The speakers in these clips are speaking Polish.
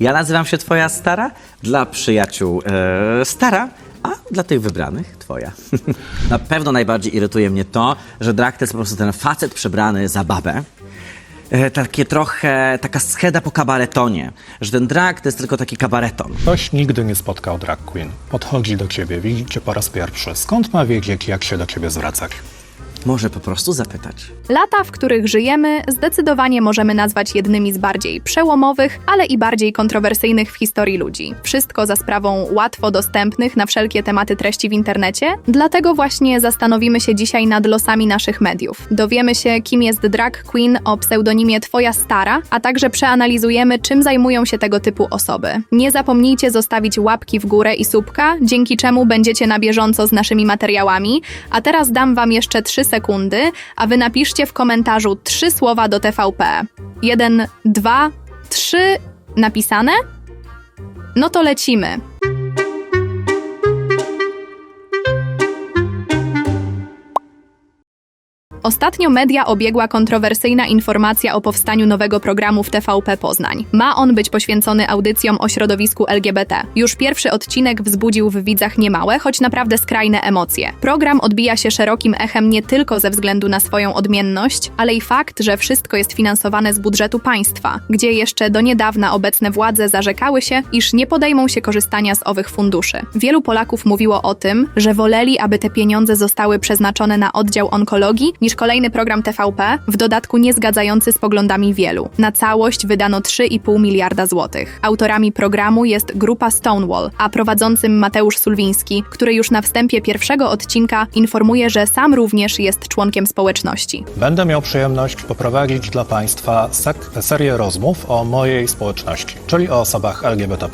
Ja nazywam się Twoja stara, dla przyjaciół e, stara, a dla tych wybranych Twoja. Na pewno najbardziej irytuje mnie to, że drag to jest po prostu ten facet przebrany za babę. E, takie trochę, taka scheda po kabaretonie, że ten drag to jest tylko taki kabareton. Ktoś nigdy nie spotkał drag queen. Podchodzi do ciebie, widzi cię po raz pierwszy. Skąd ma wiedzieć, jak się do ciebie zwracać? Może po prostu zapytać. Lata, w których żyjemy, zdecydowanie możemy nazwać jednymi z bardziej przełomowych, ale i bardziej kontrowersyjnych w historii ludzi. Wszystko za sprawą łatwo dostępnych na wszelkie tematy treści w internecie, dlatego właśnie zastanowimy się dzisiaj nad losami naszych mediów. Dowiemy się, kim jest drag queen o pseudonimie Twoja Stara, a także przeanalizujemy, czym zajmują się tego typu osoby. Nie zapomnijcie zostawić łapki w górę i subka, dzięki czemu będziecie na bieżąco z naszymi materiałami, a teraz dam Wam jeszcze 3 sekundy, a Wy napiszcie w komentarzu trzy słowa do TVP. Jeden, dwa, trzy napisane? No to lecimy. Ostatnio media obiegła kontrowersyjna informacja o powstaniu nowego programu w TVP Poznań. Ma on być poświęcony audycjom o środowisku LGBT. Już pierwszy odcinek wzbudził w widzach niemałe, choć naprawdę skrajne emocje. Program odbija się szerokim echem nie tylko ze względu na swoją odmienność, ale i fakt, że wszystko jest finansowane z budżetu państwa, gdzie jeszcze do niedawna obecne władze zarzekały się, iż nie podejmą się korzystania z owych funduszy. Wielu Polaków mówiło o tym, że woleli, aby te pieniądze zostały przeznaczone na oddział onkologii, niż kolejny program TVP, w dodatku nie zgadzający z poglądami wielu. Na całość wydano 3,5 miliarda złotych. Autorami programu jest grupa Stonewall, a prowadzącym Mateusz Sulwiński, który już na wstępie pierwszego odcinka informuje, że sam również jest członkiem społeczności. Będę miał przyjemność poprowadzić dla Państwa serię rozmów o mojej społeczności, czyli o osobach LGBT.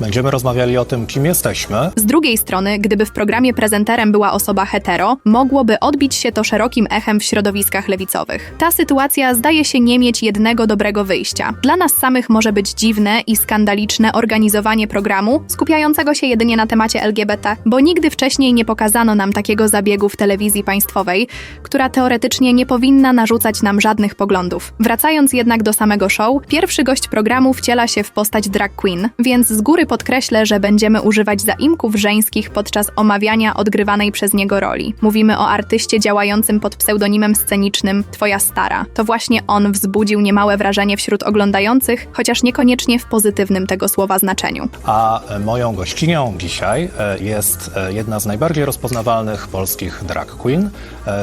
Będziemy rozmawiali o tym, kim jesteśmy, Z drugiej strony, gdyby w programie prezenterem była osoba hetero, mogłoby odbić się to szerokim echem w środowiskach lewicowych. Ta sytuacja zdaje się nie mieć jednego dobrego wyjścia. Dla nas samych może być dziwne i skandaliczne organizowanie programu skupiającego się jedynie na temacie LGBT, bo nigdy wcześniej nie pokazano nam takiego zabiegu w telewizji państwowej, która teoretycznie nie powinna narzucać nam żadnych poglądów. Wracając jednak do samego show, pierwszy gość programu wciela się w postać drag queen, więc z góry podkreślę, że będziemy używać zaimków żeńskich podczas omawiania odgrywanej przez niego roli. Mówimy o artyście działającym pod pseudonimem scenicznym Twoja Stara. To właśnie on wzbudził niemałe wrażenie wśród oglądających, chociaż niekoniecznie w pozytywnym tego słowa znaczeniu. a e, moją gościnią dzisiaj e, jest e, jedna z najbardziej rozpoznawalnych polskich drag queen,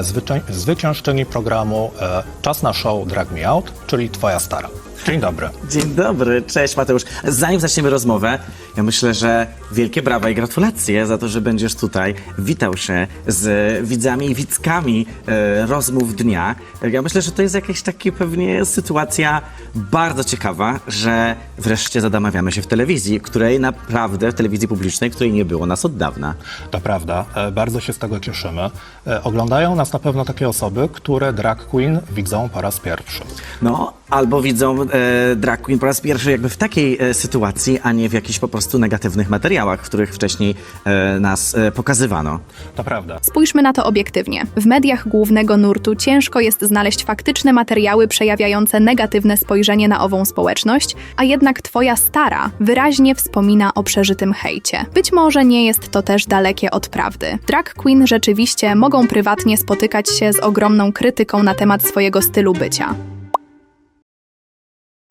zwycię- zwyciężczyni programu Czas na show Drag Me Out, czyli Twoja Stara. Dzień dobry. Dzień dobry, cześć Mateusz. Zanim zaczniemy rozmowę, ja myślę, że wielkie brawa i gratulacje za to, że będziesz tutaj witał się z widzami i widzkami e, rozmów dnia. Ja myślę, że to jest jakaś taka pewnie sytuacja bardzo ciekawa, że wreszcie zadamawiamy się w telewizji, której naprawdę, w telewizji publicznej, której nie było nas od dawna. To prawda, e, bardzo się z tego cieszymy. E, Oglądają nas na pewno takie osoby, które drag queen widzą po raz pierwszy. No, albo widzą e, drag queen po raz pierwszy jakby w takiej e, sytuacji, a nie w jakichś po prostu negatywnych materiałach, w których wcześniej e, nas e, pokazywano. To prawda. Spójrzmy na to obiektywnie. W mediach głównego nurtu ciężko jest znaleźć faktyczne materiały przejawiające negatywne spojrzenie na ową społeczność, a jednak twoja stara wyraźnie wspomina o przeżytym hejcie. Być może nie jest to też dalekie od prawdy. Drag queen rzeczywiście mogą prywatnie spotykać się z ogromną krytyką na temat swojego stylu bycia.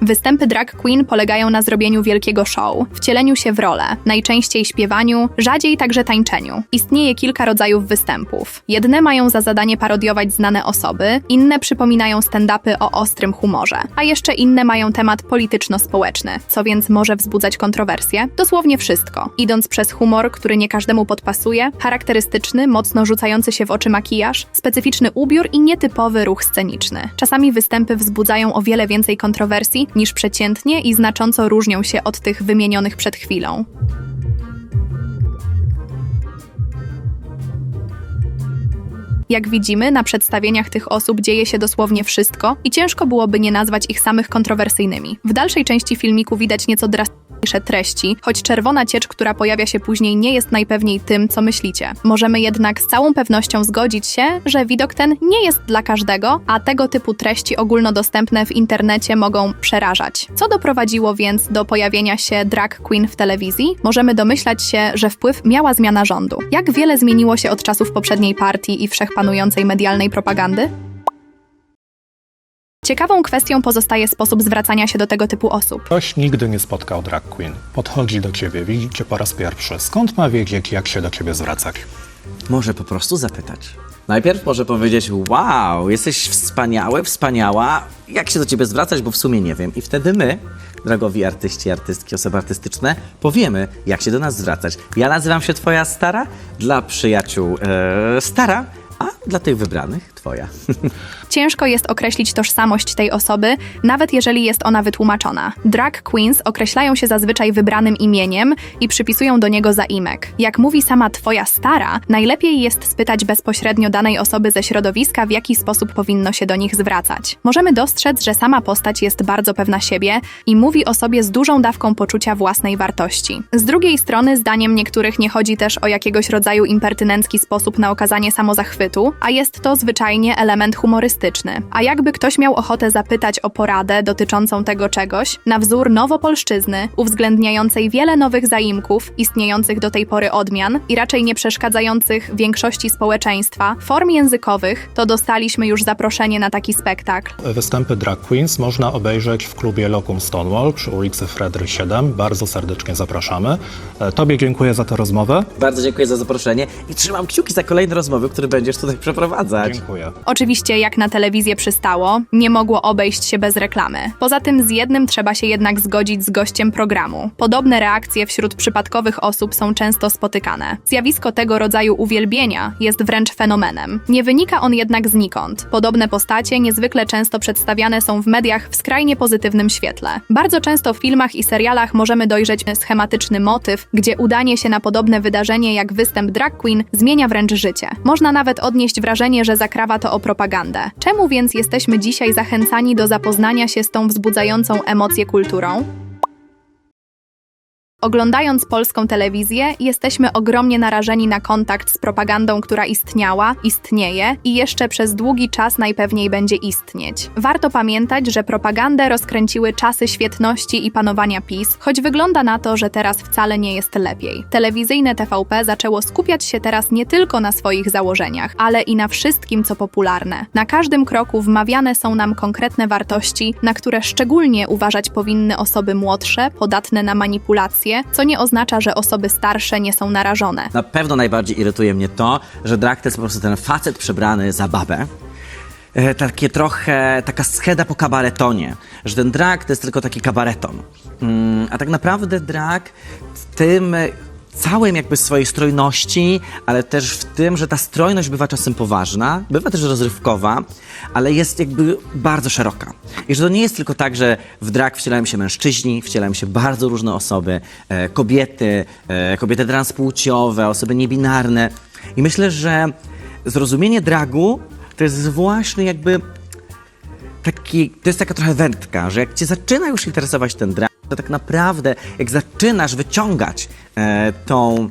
Występy drag queen polegają na zrobieniu wielkiego show, wcieleniu się w rolę, najczęściej śpiewaniu, rzadziej także tańczeniu. Istnieje kilka rodzajów występów. Jedne mają za zadanie parodiować znane osoby, inne przypominają stand-upy o ostrym humorze, a jeszcze inne mają temat polityczno-społeczny, co więc może wzbudzać kontrowersje. Dosłownie wszystko. Idąc przez humor, który nie każdemu podpasuje, charakterystyczny, mocno rzucający się w oczy makijaż, specyficzny ubiór i nietypowy ruch sceniczny. Czasami występy wzbudzają o wiele więcej kontrowersji niż przeciętnie i znacząco różnią się od tych wymienionych przed chwilą. Jak widzimy, na przedstawieniach tych osób dzieje się dosłownie wszystko i ciężko byłoby nie nazwać ich samych kontrowersyjnymi. W dalszej części filmiku widać nieco drastyczniejsze treści, choć czerwona ciecz, która pojawia się później, nie jest najpewniej tym, co myślicie. Możemy jednak z całą pewnością zgodzić się, że widok ten nie jest dla każdego, a tego typu treści ogólnodostępne w internecie mogą przerażać. Co doprowadziło więc do pojawienia się drag queen w telewizji? Możemy domyślać się, że wpływ miała zmiana rządu. Jak wiele zmieniło się od czasów poprzedniej partii i wszechpanującej medialnej propagandy? Ciekawą kwestią pozostaje sposób zwracania się do tego typu osób. Ktoś nigdy nie spotkał drag queen. Podchodzi do ciebie, widzi cię po raz pierwszy. Skąd ma wiedzieć, jak się do ciebie zwracać? Może po prostu zapytać. Najpierw może powiedzieć: Wow, jesteś wspaniały, wspaniała. Jak się do ciebie zwracać, bo w sumie nie wiem. I wtedy my, drogowi artyści, artystki, osoby artystyczne, powiemy, jak się do nas zwracać. Ja nazywam się Twoja stara, dla przyjaciół e, stara, dla tych wybranych Twoja. Ciężko jest określić tożsamość tej osoby, nawet jeżeli jest ona wytłumaczona. Drag queens określają się zazwyczaj wybranym imieniem i przypisują do niego zaimek. Jak mówi sama twoja stara, najlepiej jest spytać bezpośrednio danej osoby ze środowiska, w jaki sposób powinno się do nich zwracać. Możemy dostrzec, że sama postać jest bardzo pewna siebie i mówi o sobie z dużą dawką poczucia własnej wartości. Z drugiej strony, zdaniem niektórych nie chodzi też o jakiegoś rodzaju impertynencki sposób na okazanie samozachwytu, a jest to zwyczajnie element humorystyczny. A jakby ktoś miał ochotę zapytać o poradę dotyczącą tego czegoś, na wzór nowopolszczyzny, uwzględniającej wiele nowych zaimków, istniejących do tej pory odmian i raczej nie przeszkadzających większości społeczeństwa, form językowych, to dostaliśmy już zaproszenie na taki spektakl. Występy drag queens można obejrzeć w klubie Locum Stonewall przy ulicy Fredry 7. Bardzo serdecznie zapraszamy. E, Tobie dziękuję za tę rozmowę. Bardzo dziękuję za zaproszenie i trzymam kciuki za kolejne rozmowy, które będziesz tutaj przeprowadzać. Dziękuję. Oczywiście, jak na telewizję przystało, nie mogło obejść się bez reklamy. Poza tym z jednym trzeba się jednak zgodzić z gościem programu. Podobne reakcje wśród przypadkowych osób są często spotykane. Zjawisko tego rodzaju uwielbienia jest wręcz fenomenem. Nie wynika on jednak znikąd. Podobne postacie niezwykle często przedstawiane są w mediach w skrajnie pozytywnym świetle. Bardzo często w filmach i serialach możemy dojrzeć schematyczny motyw, gdzie udanie się na podobne wydarzenie jak występ drag queen zmienia wręcz życie. Można nawet odnieść wrażenie, że zakrawa to o propagandę. Czemu więc jesteśmy dzisiaj zachęcani do zapoznania się z tą wzbudzającą emocje kulturą? Oglądając polską telewizję, jesteśmy ogromnie narażeni na kontakt z propagandą, która istniała, istnieje i jeszcze przez długi czas najpewniej będzie istnieć. Warto pamiętać, że propagandę rozkręciły czasy świetności i panowania PiS, choć wygląda na to, że teraz wcale nie jest lepiej. Telewizyjne TVP zaczęło skupiać się teraz nie tylko na swoich założeniach, ale i na wszystkim, co popularne. Na każdym kroku wmawiane są nam konkretne wartości, na które szczególnie uważać powinny osoby młodsze, podatne na manipulacje, co nie oznacza, że osoby starsze nie są narażone. Na pewno najbardziej irytuje mnie to, że drag to jest po prostu ten facet przebrany za babę. E, takie trochę, taka scheda po kabaretonie, że ten drag to jest tylko taki kabareton. Mm, a tak naprawdę drag tym całym jakby swojej strojności, ale też w tym, że ta strojność bywa czasem poważna, bywa też rozrywkowa, ale jest jakby bardzo szeroka. I że to nie jest tylko tak, że w drag wcielają się mężczyźni, wcielają się bardzo różne osoby, e, kobiety, e, kobiety transpłciowe, osoby niebinarne. I myślę, że zrozumienie dragu to jest właśnie jakby taki, to jest taka trochę wędka, że jak cię zaczyna już interesować ten drag, to tak naprawdę jak zaczynasz wyciągać e, tą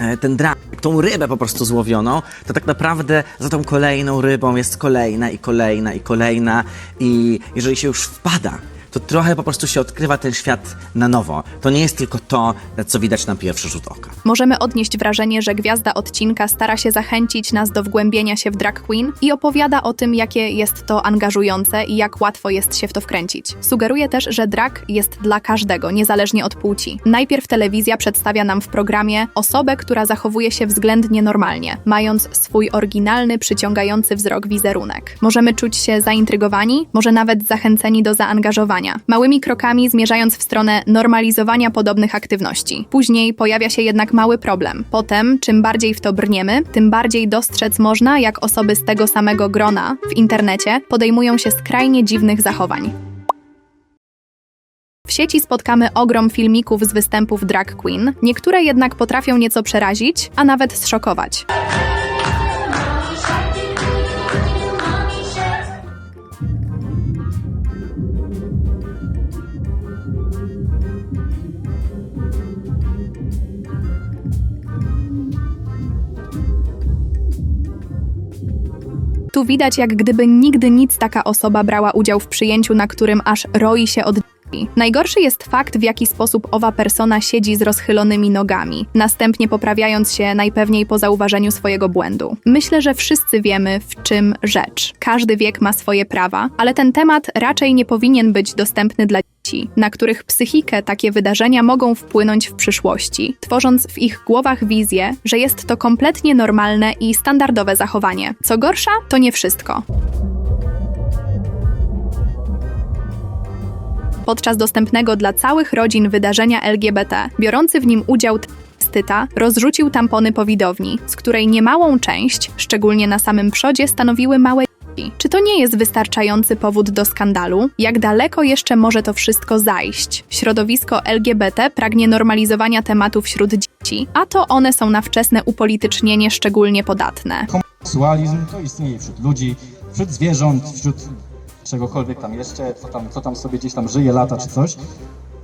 e, ten drag, tą rybę po prostu złowioną, to tak naprawdę za tą kolejną rybą jest kolejna i kolejna i kolejna i jeżeli się już wpada, to trochę po prostu się odkrywa ten świat na nowo. To nie jest tylko to, co widać na pierwszy rzut oka. Możemy odnieść wrażenie, że gwiazda odcinka stara się zachęcić nas do wgłębienia się w drag queen i opowiada o tym, jakie jest to angażujące i jak łatwo jest się w to wkręcić. Sugeruje też, że drag jest dla każdego, niezależnie od płci. Najpierw telewizja przedstawia nam w programie osobę, która zachowuje się względnie normalnie, mając swój oryginalny, przyciągający wzrok wizerunek. Możemy czuć się zaintrygowani, może nawet zachęceni do zaangażowania, małymi krokami zmierzając w stronę normalizowania podobnych aktywności. Później pojawia się jednak mały problem. Potem, czym bardziej w to brniemy, tym bardziej dostrzec można, jak osoby z tego samego grona w internecie podejmują się skrajnie dziwnych zachowań. W sieci spotkamy ogrom filmików z występów drag queen, niektóre jednak potrafią nieco przerazić, a nawet zszokować. Tu widać, jak gdyby nigdy nic taka osoba brała udział w przyjęciu, na którym aż roi się od. Najgorszy jest fakt, w jaki sposób owa persona siedzi z rozchylonymi nogami, następnie poprawiając się najpewniej po zauważeniu swojego błędu. Myślę, że wszyscy wiemy, w czym rzecz. Każdy wiek ma swoje prawa, ale ten temat raczej nie powinien być dostępny dla dzieci, na których psychikę takie wydarzenia mogą wpłynąć w przyszłości, tworząc w ich głowach wizję, że jest to kompletnie normalne i standardowe zachowanie. Co gorsza, to nie wszystko. Podczas dostępnego dla całych rodzin wydarzenia LGBT, biorący w nim udział Styta rozrzucił tampony po widowni, z której niemałą część, szczególnie na samym przodzie, stanowiły małe Czy to nie jest wystarczający powód do skandalu? Jak daleko jeszcze może to wszystko zajść? Środowisko LGBT pragnie normalizowania tematu wśród dzieci, a to one są na wczesne upolitycznienie szczególnie podatne. Homoseksualizm to istnieje wśród ludzi, wśród zwierząt, wśród czegokolwiek tam jeszcze, co tam, co tam sobie gdzieś tam żyje, lata czy coś.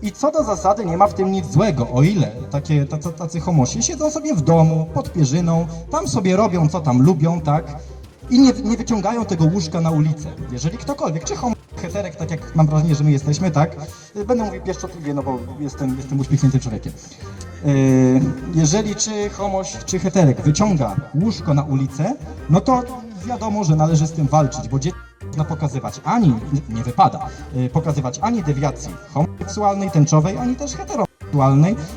I co do zasady nie ma w tym nic złego, o ile takie, tacy, tacy homosi siedzą sobie w domu, pod pierzyną, tam sobie robią co tam lubią, tak? I nie, nie wyciągają tego łóżka na ulicę. Jeżeli ktokolwiek, czy homo, heterek, tak jak mam wrażenie, że my jesteśmy, tak? Będę mówił pieszczotliwie, no bo jestem, jestem uśmiechniętym człowiekiem. Yy, jeżeli czy homoś, czy heterek wyciąga łóżko na ulicę, no to wiadomo, że należy z tym walczyć, bo dzieci można pokazywać ani, nie wypada, yy, pokazywać ani dewiacji homoseksualnej, tęczowej, ani też heteroseksualnej,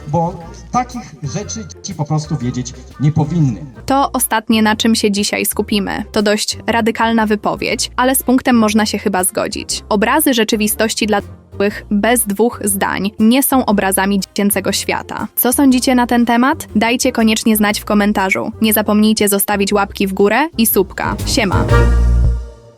bo takich rzeczy dzieci po prostu wiedzieć nie powinny. To ostatnie, na czym się dzisiaj skupimy. To dość radykalna wypowiedź, ale z punktem można się chyba zgodzić. Obrazy rzeczywistości dla bez dwóch zdań nie są obrazami dziecięcego świata. Co sądzicie na ten temat? Dajcie koniecznie znać w komentarzu. Nie zapomnijcie zostawić łapki w górę i subka. Siema!